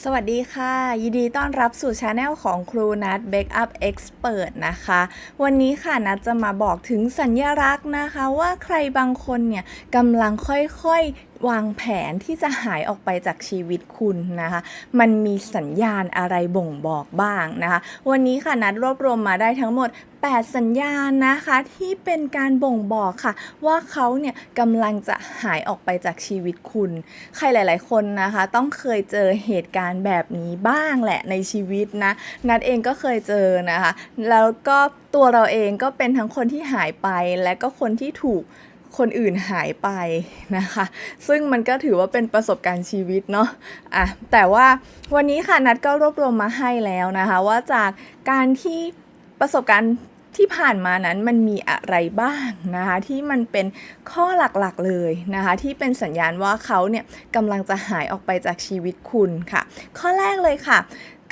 สวัสดีค่ะ ยินดีต้อนรับสู่ช anel ของครูนัท Bake Up Expert นะคะ วันนี้ค่ะนัทจะมาบอกถึงสัญญลักษณ์นะคะ ว่าใครบางคนเนี่ยกำลังค่อยๆ วางแผนที่จะหายออกไปจากชีวิตคุณนะคะ มันมีสัญญาณอะไรบ่งบอกบ้างนะคะ วันนี้ค่ะนัดรวบรวมมาได้ทั้งหมด8 สัญญาณนะคะที่เป็นการบ่งบอกค่ะ ว่าเขาเนี่ยกำลังจะหายออกไปจากชีวิตคุณ ใครหลาย ๆ คนนะคะ ต้องเคยเจอเหตุการณ์แบบนี้บ้างแหละในชีวิตนะนัดเองก็เคยเจอนะคะ แล้วก็ตัวเราเองก็เป็นทั้งคนที่หายไปและก็คนที่ถูก คนอื่นหายไปนะคะ ซึ่งมันก็ถือว่าเป็นประสบการณ์ชีวิตเนาะอะแต่ว่าวันนี้ค่ะนัดก็รวบรวมมาให้แล้วนะคะ ว่าจากการที่ประสบการณ์ที่ผ่านมานั้นมันมีอะไรบ้างนะคะที่มันเป็นข้อหลักๆเลยนะคะที่เป็นสัญญาณว่าเขาเนี่ยกำลังจะหายออกไปจากชีวิตคุณค่ะ ข้อแรกเลยค่ะ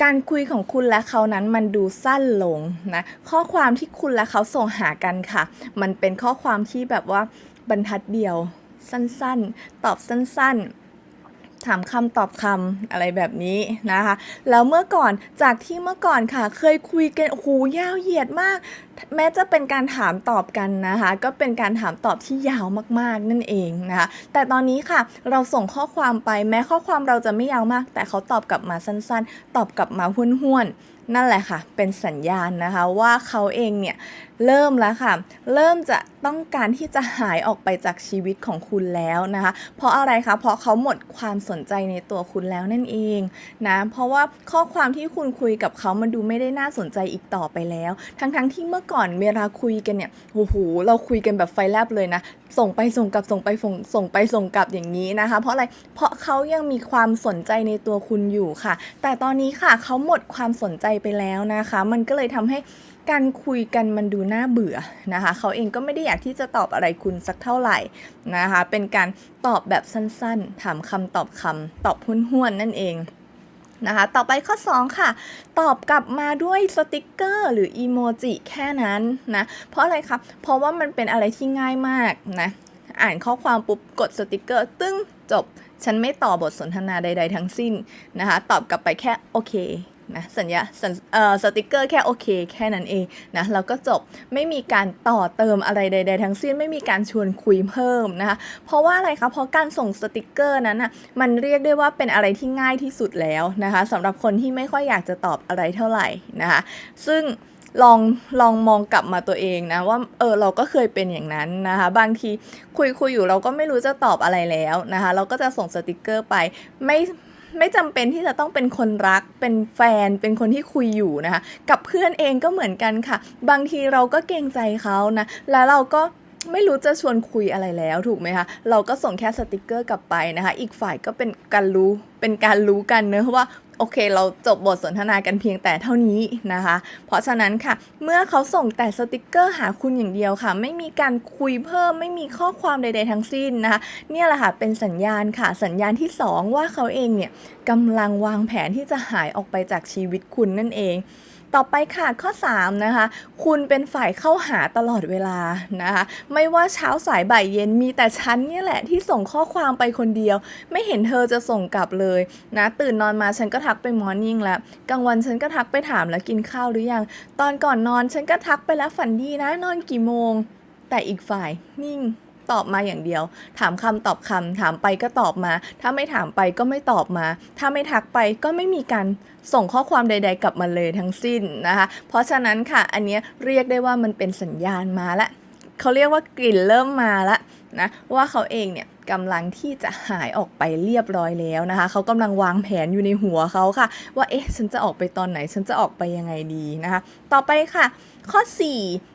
การคุยของคุณและเขานั้นมันดูสั้นลงนะข้อความที่คุณและเขาส่งหากันค่ะ มันเป็นข้อความที่แบบว่า บรรทัดเดียว สั้นๆ ตอบสั้นๆถามคำตอบคำอะไรแบบนี้นะคะ แล้วเมื่อก่อนจากที่เมื่อก่อนค่ะ เคยคุยกันโอ้โหยาวเหยียดมาก แม้จะเป็นการถามตอบกันนะคะ ก็เป็นการถามตอบที่ยาวมากๆนั่นเองนะคะ แต่ตอนนี้ค่ะ เราส่งข้อความไปแม้ข้อความเราจะไม่ยาวมาก แต่เขาตอบกลับมาสั้นๆ ตอบกลับมาห้วนๆนั่นแหละค่ะ เป็นสัญญาณนะคะว่าเขาเองเนี่ยเริ่มแล้วค่ะ เริ่มจะ ต้องการที่จะหายออกไปจากชีวิตของคุณแล้วนะคะ เพราะอะไรคะเพราะเขาหมดความสนใจในตัวคุณแล้วนั่นเองนะเพราะว่าข้อความที่คุณคุยกับเขามันดูไม่ได้น่าสนใจอีกต่อไปแล้ว ทั้งๆที่เมื่อก่อนเวลาคุยกันเนี่ยโอ้โหเราคุยกันแบบไฟแลบเลยนะส่งไปส่งกลับส่งไปส่งส่งไปส่งกลับอย่างนี้นะคะ เพราะอะไรเพราะเขายังมีความสนใจในตัวคุณอยู่ค่ะ แต่ตอนนี้ค่ะเขาหมดความสนใจไปแล้วนะคะ มันก็เลยทำให้ การคุยกันมันดูน่าเบื่อนะคะเขาเองก็ไม่ได้อยากที่จะตอบอะไรคุณสักเท่าไหร่นะคะ เป็นการตอบแบบสั้นๆ ถามคำตอบคำตอบห้วนๆนั่นเองนะคะต่อไปข้อ 2 ค่ะ ตอบกลับมาด้วยสติกเกอร์หรืออีโมจิแค่นั้นนะ เพราะอะไรครับ เพราะว่ามันเป็นอะไรที่ง่ายมากนะ อ่านข้อความปุ๊บกดสติกเกอร์ ตึ้งจบ ฉันไม่ต่อบทสนทนาใด ๆ ทั้งสิ้นนะคะ ตอบกลับไปแค่โอเค นะสัญญาสเอ่อสติกเกอร์แค่โอเค แค่นั้นเองนะแล้วก็จบไม่มีการต่อเติมอะไรใด ๆ ทั้งสิ้นไม่มีการชวนคุยเพิ่มนะคะเพราะว่าอะไรคะเพราะการส่งสติกเกอร์นั้นอะมันเรียกได้ว่าเป็นอะไรที่ง่ายที่สุดแล้วนะคะสำหรับคนที่ไม่ค่อยอยากจะตอบอะไรเท่าไหร่นะคะซึ่งลองลองมองกลับมาตัวเองนะว่าเออเราก็เคยเป็นอย่างนั้นนะคะ บางทีคุยคุยอยู่เราก็ไม่รู้จะตอบอะไรแล้วนะคะ เราก็จะส่งสติกเกอร์ไปไม่ ไม่จำเป็นที่จะต้องเป็นคนรัก เป็นแฟน เป็นคนที่คุยอยู่นะคะ กับเพื่อนเองก็เหมือนกันค่ะ บางทีเราก็เกรงใจเขานะ แล้วเราก็ ไม่รู้จะชวนคุยอะไรแล้วถูกไหมคะเราก็ส่งแค่สติกเกอร์กลับไปนะคะ อีกฝ่ายก็เป็นการรู้เป็นการรู้กันเนอะว่าโอเค เราจบบทสนทนากันเพียงแต่เท่านี้นะคะ เพราะฉะนั้นค่ะ เมื่อเขาส่งแต่สติกเกอร์หาคุณอย่างเดียวค่ะ ไม่มีการคุยเพิ่ม ไม่มีข้อความใด ๆ ทั้งสิ้นนะคะ เนี่ยแหละค่ะ เป็นสัญญาณค่ะ สัญญาณที่ 2 ว่าเขาเองเนี่ยกำลังวางแผนที่จะหายออกไปจากชีวิตคุณนั่นเอง ต่อไปค่ะข้อ 3 นะคะ คุณเป็นฝ่ายเข้าหาตลอดเวลานะคะ ไม่ว่าเช้าสายบ่ายเย็นมีแต่ฉันเนี่ยแหละที่ส่งข้อความไปคนเดียว ไม่เห็นเธอจะส่งกลับเลยนะตื่นนอนมาฉันก็ทักไปมอร์นิ่งแล้วกลางวันฉันก็ทักไปถามแล้วกินข้าวหรือยัง ตอนก่อนนอนฉันก็ทักไปแล้วฝันดีนะนอนกี่โมง แต่อีกฝ่ายนิ่ง ตอบมาอย่างเดียว ถามคำตอบคำถามไปก็ตอบมา ถ้าไม่ถามไปก็ไม่ตอบมา ถ้าไม่ทักไปก็ไม่มีการส่งข้อความใด ๆ กลับมาเลยทั้งสิ้นนะคะ เพราะฉะนั้นค่ะอันนี้เรียกได้ว่ามันเป็นสัญญาณมาละเขาเรียกว่ากลิ่นเริ่มมาละนะว่าเขาเองเนี่ยกำลังที่จะหายออกไปเรียบร้อยแล้วนะคะ เขากำลังวางแผนอยู่ในหัวเขาค่ะ ว่าเอ๊ะฉันจะออกไปตอนไหน ฉันจะออกไปยังไงดีนะคะ ต่อไปค่ะ ข้อ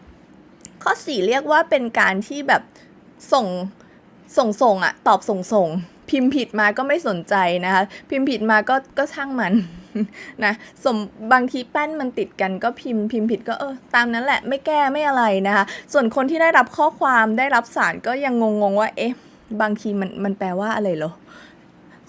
4 ข้อ 4 เรียกว่าเป็นการที่แบบ ส่งส่งส่งอะตอบส่งส่งพิมพ์ผิดมาก็ไม่สนใจนะคะ พิมพ์ผิดมาก็ก็ช่างมันนะสมบางทีแป้นมันติดกันก็พิมพ์พิมพ์ผิดก็เออตามนั้นแหละไม่แก้ไม่อะไรนะคะ ส่วนคนที่ได้รับข้อความได้รับสารก็ยังงงๆว่าเอ๊ะบางทีมันมันแปลว่าอะไรเหรอ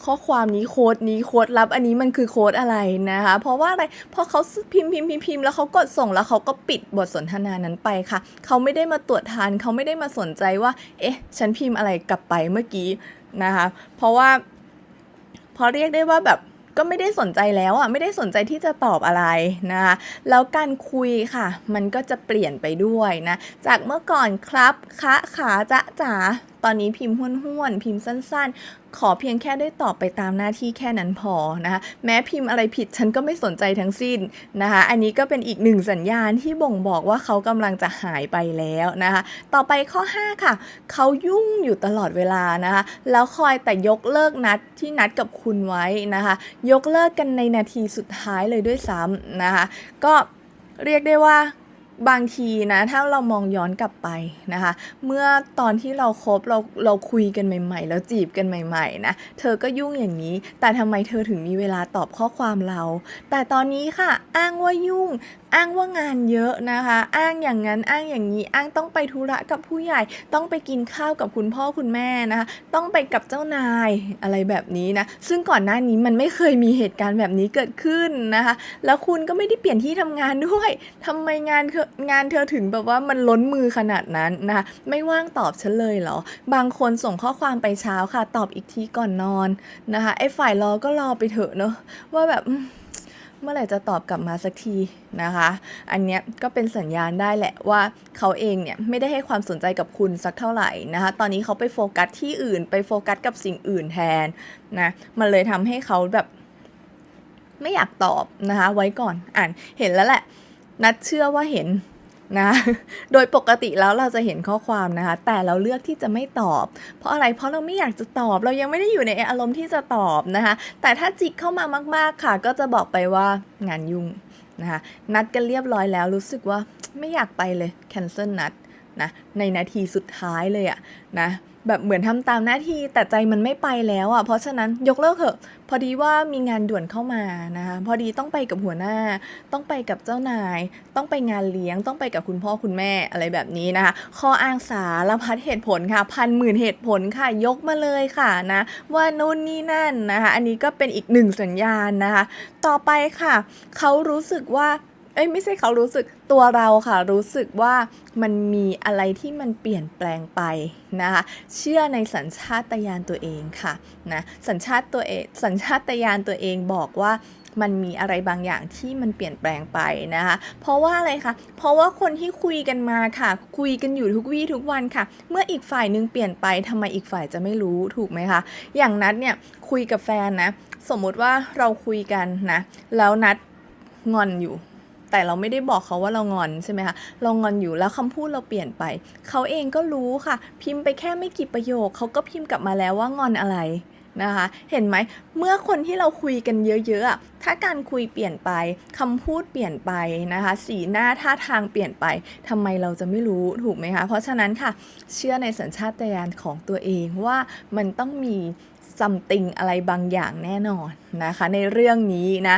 ข้อความนี้โค้ดนี้โค้ดลับอันนี้มันคือโค้ดอะไรนะคะ เพราะว่าอะไรเพราะเขาพิมพ์พิมพ์พิมพ์แล้วเขากดส่งแล้วเขาก็ปิดบทสนทนานั้นไปค่ะ เขาไม่ได้มาตรวจทานเขาไม่ได้มาสนใจว่า เอ๊ะ ฉันพิมพ์อะไรกลับไปเมื่อกี้นะคะ เพราะว่าพอเรียกได้ว่าแบบก็ไม่ได้สนใจแล้วอะไม่ได้สนใจที่จะตอบอะไรนะคะแล้วการคุยค่ะ มันก็จะเปลี่ยนไปด้วยนะ จากเมื่อก่อนครับคะขาจะจ๋าตอนนี้พิมพ์ห้วนๆพิมพ์สั้น ๆ ขอเพียงแค่ได้ตอบไปตามหน้าที่แค่นั้นพอนะคะแม้พิมพ์อะไรผิดฉันก็ไม่สนใจทั้งสิ้นนะคะอันนี้ก็เป็นอีกหนึ่งสัญญาณที่บ่งบอกว่าเขากำลังจะหายไปแล้วนะคะต่อไปข้อ 5 ค่ะ เขายุ่งอยู่ตลอดเวลานะคะแล้วคอยแต่ยกเลิกนัดที่นัดกับคุณไว้นะคะ ยกเลิกกันในนาทีสุดท้ายเลยด้วยซ้ำนะคะก็เรียกได้ว่า บางทีนะถ้าเรามองย้อนกลับไปนะคะ เมื่อตอนที่เราคบเราเราคุยกันใหม่ๆ แล้วจีบกันใหม่ๆนะเธอก็ยุ่งอย่างนี้ แต่ทำไมเธอถึงมีเวลาตอบข้อความเรา แต่ตอนนี้ค่ะอ้างว่ายุ่ง อ้างว่างานเยอะนะคะ อ้างอย่างนั้นอ้างอย่างนี้อ้างต้องไปธุระกับผู้ใหญ่ ต้องไปกินข้าวกับคุณพ่อคุณแม่นะคะต้องไปกับเจ้านายอะไรแบบนี้นะซึ่งก่อนหน้านี้มันไม่เคยมีเหตุการณ์แบบนี้เกิดขึ้นนะคะ แล้วคุณก็ไม่ได้เปลี่ยนที่ทำงานด้วยทำไมงานเธองานเธอถึงแบบว่ามันล้นมือขนาดนั้นนะคะไม่ว่างตอบฉันเลยเหรอ บางคนส่งข้อความไปเช้าค่ะ ตอบอีกทีก่อนนอนนะคะไอ้ฝ่ายรอก็รอไปเถอะเนอะว่าแบบเมื่อไหร่จะตอบกลับมาสักทีนะคะ อันเนี้ยก็เป็นสัญญาณได้แหละว่าเขาเองเนี่ยไม่ได้ให้ความสนใจกับคุณสักเท่าไหร่นะคะ ตอนนี้เขาไปโฟกัสที่อื่น ไปโฟกัสกับสิ่งอื่นแทนนะ มันเลยทำให้เขาแบบไม่อยากตอบนะคะ ไว้ก่อน อ่านเห็นแล้วแหละ นัดเชื่อว่าเห็นนะ โดยปกติแล้วเราจะเห็นข้อความนะคะ แต่เราเลือกที่จะไม่ตอบ เพราะอะไร เพราะเราไม่อยากจะตอบ เรายังไม่ได้อยู่ในอารมณ์ที่จะตอบนะคะ แต่ถ้าจิกเข้ามามาก ๆค่ะ ก็จะบอกไปว่างานยุ่งนะคะ นัดกันเรียบร้อยแล้วรู้สึกว่าไม่อยากไปเลย cancel นัดนะ ในนาทีสุดท้ายเลยอะนะ แบบเหมือนทำตามหน้าที่แต่ใจมันไม่ไปแล้วอะเพราะฉะนั้นยกเลิกเถอะ พอดีว่ามีงานด่วนเข้ามานะคะพอดีต้องไปกับหัวหน้า ต้องไปกับเจ้านาย ต้องไปงานเลี้ยง ต้องไปกับคุณพ่อคุณแม่อะไรแบบนี้นะคะข้ออ้างสารพัดเหตุผลค่ะ พันหมื่นเหตุผลค่ะยกมาเลยค่ะนะว่านู่นนี่นั่นนะคะ อันนี้ก็เป็นอีกหนึ่งสัญญาณนะคะ ต่อไปค่ะ เขารู้สึกว่า เอ้ยไม่ใช่เขารู้สึกตัวเราค่ะ รู้สึกว่ามันมีอะไรที่มันเปลี่ยนแปลงไปนะคะเชื่อในสัญชาตญาณตัวเองค่ะนะสัญชาตตัวเองสัญชาตญาณตัวเองบอกว่ามันมีอะไรบางอย่างที่มันเปลี่ยนแปลงไปนะคะ เพราะว่าอะไรคะ เพราะว่าคนที่คุยกันมาค่ะ คุยกันอยู่ทุกวี่ทุกวันค่ะ เมื่ออีกฝ่ายหนึงเปลี่ยนไปทำไมอีกฝ่ายจะไม่รู้ถูกไหมคะ อย่างนัดเนี่ยคุยกับแฟนนะ สมมุติว่าเราคุยกันนะ แล้วนัดงอนอยู่ แต่เราไม่ได้บอกเขาว่าเรางอนใช่ไหมคะ เรางอนอยู่แล้วคำพูดเราเปลี่ยนไป เขาเองก็รู้ค่ะ พิมพ์ไปแค่ไม่กี่ประโยค เขาก็พิมพ์กลับมาแล้วว่างอนอะไรนะคะ เห็นไหม เมื่อคนที่เราคุยกันเยอะๆ ถ้าการคุยเปลี่ยนไปคำพูดเปลี่ยนไปนะคะ สีหน้าท่าทางเปลี่ยนไปทำไมเราจะไม่รู้ถูกไหมคะ เพราะฉะนั้นค่ะ เชื่อในสัญชาตญาณของตัวเองว่ามันต้องมีซัมติงอะไรบางอย่างแน่นอนนะคะ ในเรื่องนี้นะ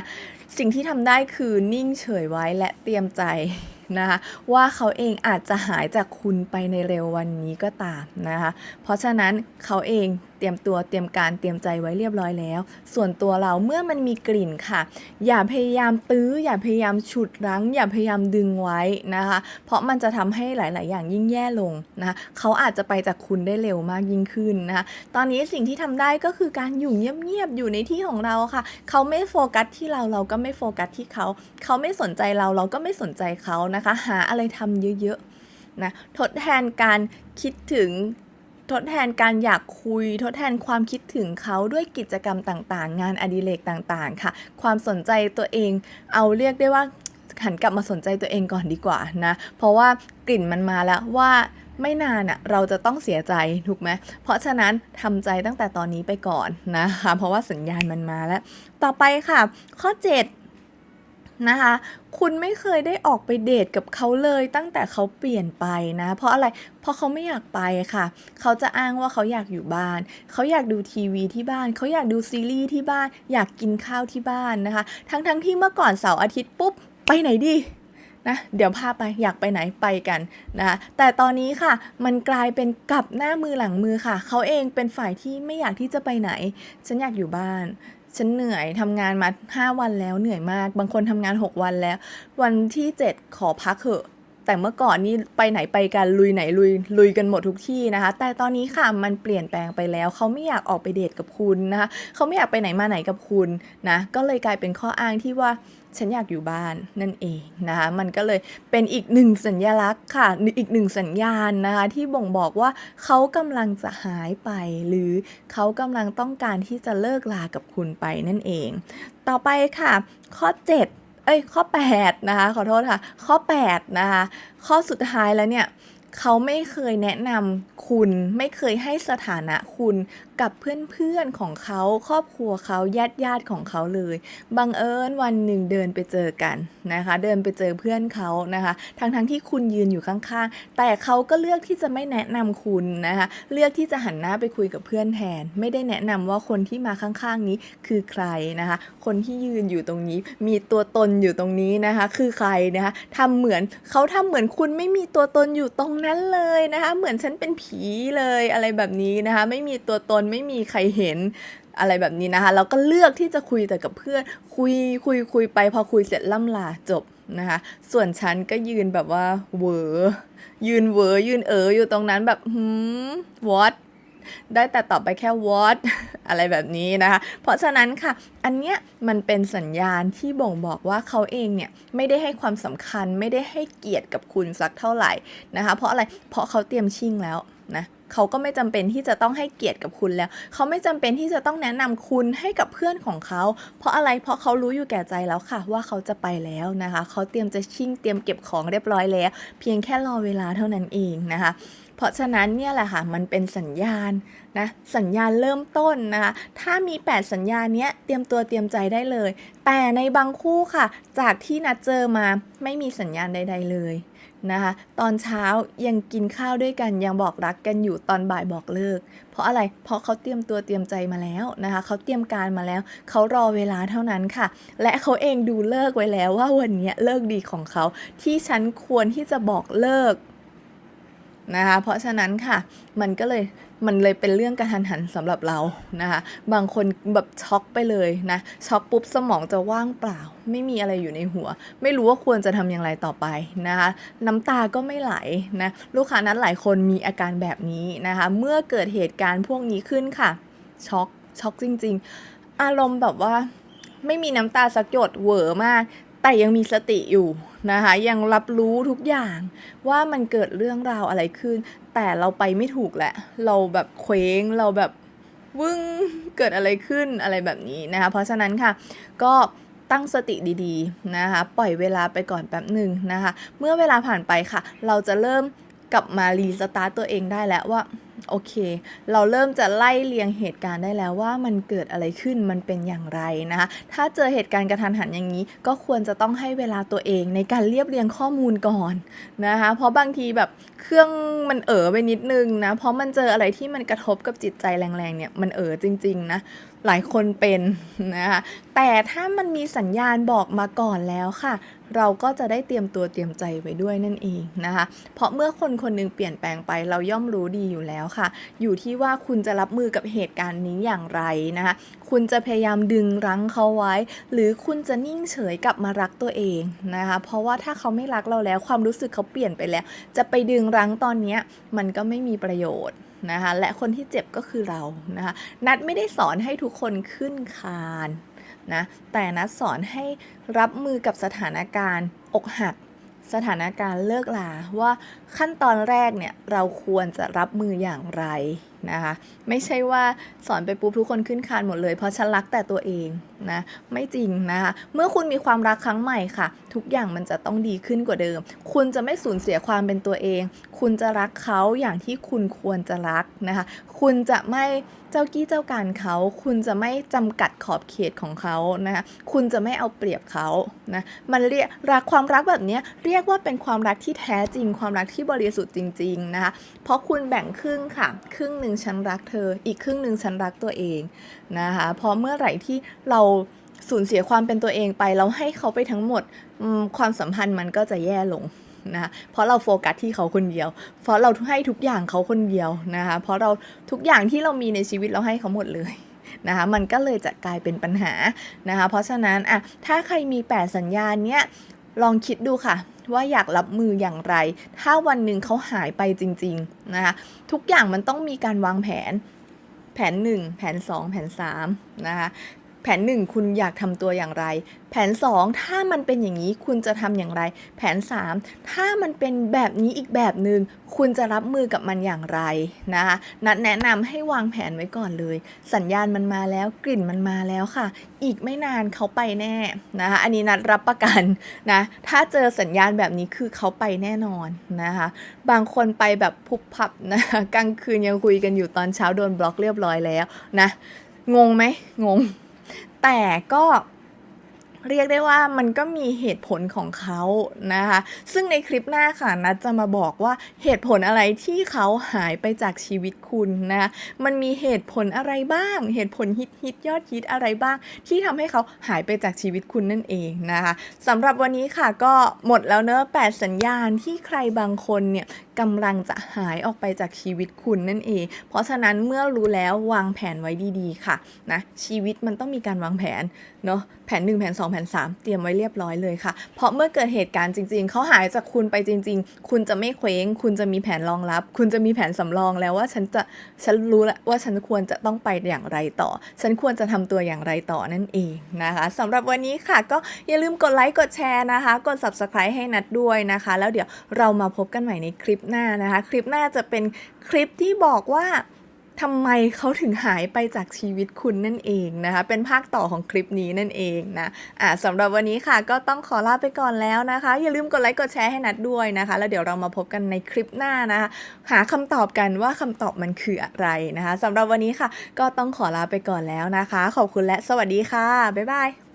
สิ่งที่ทำได้คือนิ่งเฉยไว้และเตรียมใจนะคะว่าเขาเองอาจจะหายจากคุณไปในเร็ววันนี้ก็ตามนะคะเพราะฉะนั้นเขาเอง เตรียมตัวเตรียมการเตรียมใจไว้เรียบร้อยแล้ว ส่วนตัวเราเมื่อมันมีกลิ่นค่ะ อย่าพยายามตื้อ อย่าพยายามฉุดรั้ง อย่าพยายามดึงไว้นะคะ เพราะมันจะทำให้หลาย ๆ อย่างยิ่งแย่ลงนะคะเขาอาจจะไปจากคุณได้เร็วมากยิ่งขึ้นนะคะตอนนี้สิ่งที่ทำได้ก็คือการอยู่เงียบ ๆ อยู่ในที่ของเราค่ะ เขาไม่โฟกัสที่เราเราก็ไม่โฟกัสที่เขา เขาไม่สนใจเราเราก็ไม่สนใจเขานะคะ หาอะไรทำเยอะ ๆ นะ ทดแทนการคิดถึง ทดแทนการอยากคุย ทดแทนความคิดถึงเขาด้วยกิจกรรมต่างๆ งานอดิเรกต่างๆ ค่ะ ความสนใจตัวเองเอาเรียกได้ว่าหันกลับมาสนใจตัวเองก่อนดีกว่านะ เพราะว่ากลิ่นมันมาแล้วว่าไม่นานอะเราจะต้องเสียใจถูกไหมเพราะฉะนั้นทำใจตั้งแต่ตอนนี้ไปก่อนนะคะ เพราะว่าสัญญาณมันมาแล้ว ต่อไปค่ะ ข้อ 7 นะคะ คุณไม่เคยได้ออกไปเดทกับเขาเลยตั้งแต่เขาเปลี่ยนไปนะ เพราะอะไร เพราะเขาไม่อยากไปค่ะ เขาจะอ้างว่าเขาอยากอยู่บ้าน เขาอยากดูทีวีที่บ้าน เขาอยากดูซีรีส์ที่บ้าน อยากกินข้าวที่บ้านนะคะ ทั้งๆทที่เมื่อก่อนเสาร์อาทิตย์ปุ๊บ ไปไหนดีนะเดี๋ยวพาไปอยากไปไหนไปกันนะคะแต่ตอนนี้ค่ะมันกลายเป็นกลับหน้ามือหลังมือค่ะ เขาเองเป็นฝ่ายที่ไม่อยากที่จะไปไหน ฉันอยากอยู่บ้าน ฉันเหนื่อยทำงานมา5วันแล้วเหนื่อยมาก บางคนทำงาน6วันแล้ว วันที่7ขอพักเถอะ แต่เมื่อก่อนนี่ไปไหนไปกันลุยไหนลุยลุยกันหมดทุกที่นะคะ แต่ตอนนี้ค่ะมันเปลี่ยนแปลงไปแล้ว เขาไม่อยากออกไปเดทกับคุณนะคะเขาไม่อยากไปไหนมาไหนกับคุณนะก็เลยกลายเป็นข้ออ้างที่ว่าฉันอยากอยู่บ้านนั่นเองนะคะมันก็เลยเป็นอีกหนึ่งสัญลักษณ์ค่ะอีกหนึ่งสัญญาณนะคะที่บ่งบอกว่าเขากำลังจะหายไป หรือเขากำลังต้องการที่จะเลิกลากับคุณไปนั่นเอง ต่อไปค่ะ ข้อ 7 เอ้ยข้อ 8 นะคะ ขอโทษค่ะ ข้อ 8 นะคะ ข้อสุดท้ายแล้วเนี่ยเขาไม่เคยแนะนำคุณไม่เคยให้สถานะคุณ กับเพื่อนๆของเขาครอบครัวเขาญาติญาติๆของเขาเลยบังเอิญวันหนึ่งเดินไปเจอกันนะคะ เดินไปเจอเพื่อนเขานะคะทั้งๆทที่คุณยืนอยู่ข้างๆ แต่เขาก็เลือกที่จะไม่แนะนำคุณนะคะเลือกที่จะหันหน้าไปคุยกับเพื่อนแทน ไม่ได้แนะนำว่าคนที่มาข้างๆนี้คือใครนะคะ คนที่ยืนอยู่ตรงนี้ มีตัวตนอยู่ตรงนี้นะคะ คือใครนะคะทำเหมือนเขาทำเหมือนคุณไม่มีตัวตนอยู่ตรงนั้นเลยนะคะ เหมือนฉันเป็นผีเลยอะไรแบบนี้นะคะ ไม่มีตัวตนไม่มีใครเห็นอะไรแบบนี้นะคะแล้วก็เลือกที่จะคุยแต่กับเพื่อนคุยคุยคุยไปพอคุยเสร็จล่ำลาจบนะคะ ส่วนฉันก็ยืนแบบว่าเหวอยืนเหวอยืนเอออยู่ตรงนั้นแบบหืม what ได้แต่ตอบไปแค่ what อะไรแบบนี้นะคะ เพราะฉะนั้นค่ะ อันเนี้ยมันเป็นสัญญาณที่บ่งบอกว่าเขาเองเนี่ยไม่ได้ให้ความสำคัญไม่ได้ให้เกียรติกับคุณสักเท่าไหร่นะคะ เพราะอะไร เพราะเขาเตรียมชิ่งแล้วนะ เขาก็ไม่จำเป็นที่จะต้องให้เกียรติกับคุณแล้ว เขาไม่จำเป็นที่จะต้องแนะนำคุณให้กับเพื่อนของเขา เพราะอะไรเพราะเขารู้อยู่แก่ใจแล้วค่ะ ว่าเขาจะไปแล้วนะคะ เขาเตรียมจะชิ่งเตรียมเก็บของเรียบร้อยแล้ว เพียงแค่รอเวลาเท่านั้นเองนะคะเพราะฉะนั้นเนี่ยแหละค่ะมันเป็นสัญญาณนะสัญญาณเริ่มต้นนะคะถ้ามี 8 สัญญาณเนี้ยเตรียมตัวเตรียมใจได้เลย แต่ในบางคู่ค่ะ จากที่นัดเจอมาไม่มีสัญญาณใด ๆ เลย นะคะตอนเช้ายังกินข้าวด้วยกันยังบอกรักกันอยู่ตอนบ่ายบอกเลิก เพราะอะไรเพราะเขาเตรียมตัวเตรียมใจมาแล้วนะคะเขาเตรียมการมาแล้ว เขารอเวลาเท่านั้นค่ะ และเขาเองดูเลิกไว้แล้วว่าวันนี้เลิกดีของเขาที่ฉันควรที่จะบอกเลิก นะคะ เพราะฉะนั้นค่ะมันก็เลยมันเลยเป็นเรื่องกระทันหันสำหรับเรานะคะ บางคนแบบช็อกไปเลยนะช็อกปุ๊บสมองจะว่างเปล่า ไม่มีอะไรอยู่ในหัว ไม่รู้ว่าควรจะทำอย่างไรต่อไปนะคะ น้ำตาก็ไม่ไหลนะลูกค้านั้นหลายคนมีอาการแบบนี้นะคะ เมื่อเกิดเหตุการณ์พวกนี้ขึ้นค่ะช็อกช็อกจริง ๆ อารมณ์แบบว่าไม่มีน้ำตาสักหยดเหวอมาก แต่ยังมีสติอยู่ นะคะ ยังรับรู้ทุกอย่างว่ามันเกิดเรื่องราวอะไรขึ้น แต่เราไปไม่ถูกแหละ เราแบบเคว้งเราแบบวึ้งเกิดอะไรขึ้นอะไรแบบนี้นะคะ เพราะฉะนั้นค่ะก็ตั้งสติดีๆนะคะ ปล่อยเวลาไปก่อนแป๊บหนึ่งนะคะ เมื่อเวลาผ่านไปค่ะ เราจะเริ่มกลับมารีสตาร์ตตัวเองได้แล้วว่า โอเค เราเริ่มจะไล่เรียงเหตุการณ์ได้แล้วว่ามันเกิดอะไรขึ้นมันเป็นอย่างไรนะคะ ถ้าเจอเหตุการณ์กระทันหันอย่างนี้ ก็ควรจะต้องให้เวลาตัวเองในการเรียบเรียงข้อมูลก่อนนะคะ เพราะบางทีแบบเครื่องมันเอ๋อไปนิดนึงนะ เพราะมันเจออะไรที่มันกระทบกับจิตใจแรงๆเนี่ยมันเอ๋อจริง ๆ นะ หลายคนเป็นนะคะแต่ถ้ามันมีสัญญาณบอกมาก่อนแล้วค่ะ เราก็จะได้เตรียมตัวเตรียมใจไว้ด้วยนั่นเองนะคะ เพราะเมื่อคนคนหนึงเปลี่ยนแปลงไปเราย่อมรู้ดีอยู่แล้วค่ะ อยู่ที่ว่าคุณจะรับมือกับเหตุการณ์นี้อย่างไรนะคะคุณจะพยายามดึงรั้งเขาไว้ หรือคุณจะนิ่งเฉยกลับมารักตัวเองนะคะ เพราะว่าถ้าเขาไม่รักเราแล้วความรู้สึกเขาเปลี่ยนไปแล้ว จะไปดึงรั้งตอนนี้มันก็ไม่มีประโยชน์นะคะและคนที่เจ็บก็คือเรานะคะนัดไม่ได้สอนให้ทุกคนขึ้นคานนะแต่นัดสอนให้รับมือกับสถานการณ์อกหัก สถานการณ์เลิกลาว่าขั้นตอนแรกเนี่ยเราควรจะรับมืออย่างไร นะคะ ไม่ใช่ว่าสอนไปปุ๊บทุกคนขึ้นคานหมดเลย เพราะฉันรักแต่ตัวเองนะไม่จริงนะคะ เมื่อคุณมีความรักครั้งใหม่ค่ะ ทุกอย่างมันจะต้องดีขึ้นกว่าเดิม คุณจะไม่สูญเสียความเป็นตัวเอง คุณจะรักเขาอย่างที่คุณควรจะรักนะคะ คุณจะไม่เจ้ากี้เจ้าการเขา คุณจะไม่จำกัดขอบเขตของเขานะคะคุณจะไม่เอาเปรียบเขานะมันเรียกรักความรักแบบนี้เรียกว่าเป็นความรักที่แท้จริง ความรักที่บริสุทธิ์จริง ๆนะคะเพราะคุณแบ่งครึ่งค่ะครึ่งหนึ่งึ่งฉันรักเธอ อีกครึ่งหนึ่งฉันรักตัวเองนะคะพราะเมื่อไหร่ที่เราสูญเสียความเป็นตัวเองไปเราให้เขาไปทั้งหมดความสัมพันธ์มันก็จะแย่ลงนะคะเพราะเราโฟกัสที่เขาคนเดียว เพราะเราให้ทุกอย่างเขาคนเดียวนะคะเพราะเราทุกอย่างที่เรามีในชีวิตเราให้เขาหมดเลยนะคะมันก็เลยจะกลายเป็นปัญหานะคะเพราะฉะนั้นอะถ้าใครมี 8 สัญญาณเนี้ยลองคิดดูค่ะ ว่าอยากรับมืออย่างไร ถ้าวันหนึ่งเขาหายไปจริงๆนะคะทุกอย่างมันต้องมีการวางแผน แผน 1 แผน 2 แผน3นะคะ แผน 1 คุณอยากทำตัวอย่างไร แผน 2 ถ้ามันเป็นอย่างนี้คุณจะทำอย่างไร แผน 3 ถ้ามันเป็นแบบนี้อีกแบบหนึง่งคุณจะรับมือกับมันอย่างไรนะคะนัดแนะนำให้วางแผนไว้ก่อนเลย สัญญาณมันมาแล้วกลิ่นมันมาแล้วค่ะ อีกไม่นานเขาไปแน่นะคะอันนี้นัดรับประกันนะถ้าเจอสัญญาณแบบนี้คือเขาไปแน่นอนนะคะบางคนไปแบบพุบพับนะคะกลางคืนยังคุยกันอยู่ตอนเช้าโดนบล็อกเรียบร้อยแล้วนะงงไหมงง แต่ก็เรียกได้ว่ามันก็มีเหตุผลของเขานะคะ ซึ่งในคลิปหน้าค่ะนัดจะมาบอกว่าเหตุผลอะไรที่เขาหายไปจากชีวิตคุณนะคะมันมีเหตุผลอะไรบ้าง เหตุผลฮิตฮิตยอดฮิตอะไรบ้าง ที่ทำให้เขาหายไปจากชีวิตคุณนั่นเองนะคะสำหรับวันนี้ค่ะก็หมดแล้วเนอะแปดสัญญาณที่ใครบางคนเนี่ย กำลังจะหายออกไปจากชีวิตคุณนั่นเอง เพราะฉะนั้นเมื่อรู้แล้ววางแผนไว้ดีๆ ค่ะนะชีวิตมันต้องมีการวางแผนเนาะแผน 1 แผน 2 แผน 3 เตรียมไว้เรียบร้อยเลยค่ะ เพราะเมื่อเกิดเหตุการณ์จริง ๆ เขาหายจากคุณไปจริง ๆ คุณจะไม่เคว้ง คุณจะมีแผนรองรับ คุณจะมีแผนสำรองแล้วว่าฉันจะฉันรู้แล้วว่าฉันควรจะต้องไปอย่างไรต่อ ฉันควรจะทำตัวอย่างไรต่อนั่นเองนะคะสำหรับวันนี้ค่ะ ก็อย่าลืมกดไลค์กดแชร์นะคะ กด subscribe ให้นัดด้วยนะคะ แล้วเดี๋ยวเรามาพบกันใหม่ในคลิปหน้านะคะ คลิปหน้าจะเป็นคลิปที่บอกว่าทำไมเขาถึงหายไปจากชีวิตคุณนั่นเองนะคะ เป็นภาคต่อของคลิปนี้นั่นเองนะอ่าสำหรับวันนี้ค่ะก็ต้องขอลาไปก่อนแล้วนะคะ อย่าลืมกดไลค์กดแชร์ให้นัดด้วยนะคะ แล้วเดี๋ยวเรามาพบกันในคลิปหน้านะคะ หาคำตอบกันว่าคำตอบมันคืออะไรนะคะสำหรับวันนี้ค่ะ ก็ต้องขอลาไปก่อนแล้วนะคะ ขอบคุณและสวัสดีค่ะบ๊ายบาย